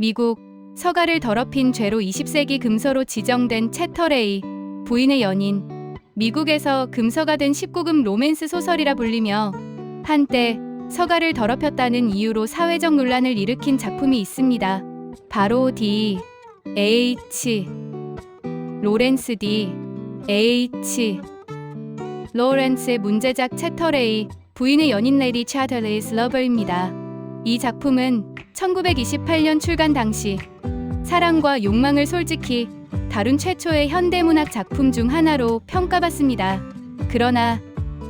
미국 서가를 더럽힌 죄로 20세기 금서로 지정된 채터레이 부인의 연인 미국에서 금서가 된 19금 로맨스 소설이라 불리며 한때 서가를 더럽혔다는 이유로 사회적 논란을 일으킨 작품이 있습니다. 바로 D. H. 로렌스 D. H. 로렌스의 문제작 채터레이 부인의 연인 레디 차들리스 러버입니다. 이 작품은 1928년 출간 당시 사랑과 욕망을 솔직히 다룬 최초의 현대문학 작품 중 하나로 평가받습니다. 그러나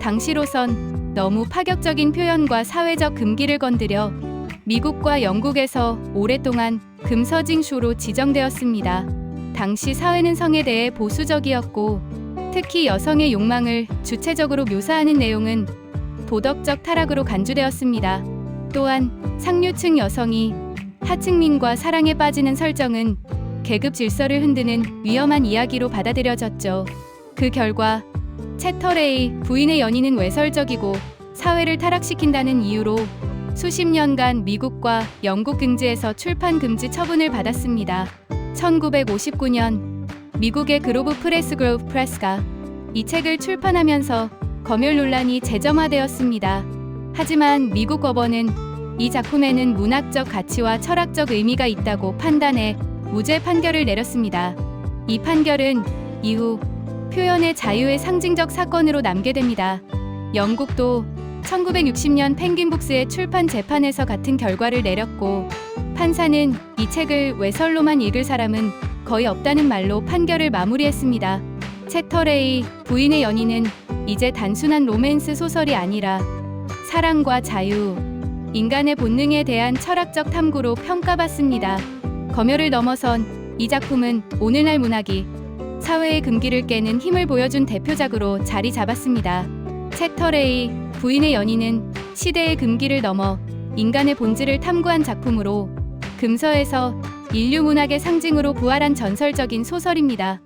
당시로선 너무 파격적인 표현과 사회적 금기를 건드려 미국과 영국에서 오랫동안 금서징쇼로 지정되었습니다. 당시 사회는 성에 대해 보수적이었고 특히 여성의 욕망을 주체적으로 묘사하는 내용은 도덕적 타락으로 간주되었습니다. 또한 상류층 여성이 하층민과 사랑에 빠지는 설정은 계급 질서를 흔드는 위험한 이야기로 받아들여졌죠. 그 결과 채터레이 부인의 연인은 외설적이고 사회를 타락시킨다는 이유로 수십 년간 미국과 영국 경지에서 출판 금지 처분을 받았습니다. 1959년 미국의 그로브 프레스 그로브 프레스가 이 책을 출판하면서 검열 논란이 재점화되었습니다. 하지만 미국 법원은 이 작품에는 문학적 가치와 철학적 의미가 있다고 판단해 무죄 판결을 내렸습니다. 이 판결은 이후 표현의 자유의 상징적 사건으로 남게 됩니다. 영국도 1960년 펭귄북스의 출판 재판에서 같은 결과를 내렸고 판사는 이 책을 외설로만 읽을 사람은 거의 없다는 말로 판결을 마무리했습니다. 채터레이 부인의 연인은 이제 단순한 로맨스 소설이 아니라 사랑과 자유, 인간의 본능에 대한 철학적 탐구로 평가받습니다. 검열을 넘어선 이 작품은 오늘날 문학이 사회의 금기를 깨는 힘을 보여준 대표작으로 자리 잡았습니다. 채터레이 부인의 연인은 시대의 금기를 넘어 인간의 본질을 탐구한 작품으로 금서에서 인류 문학의 상징으로 부활한 전설적인 소설입니다.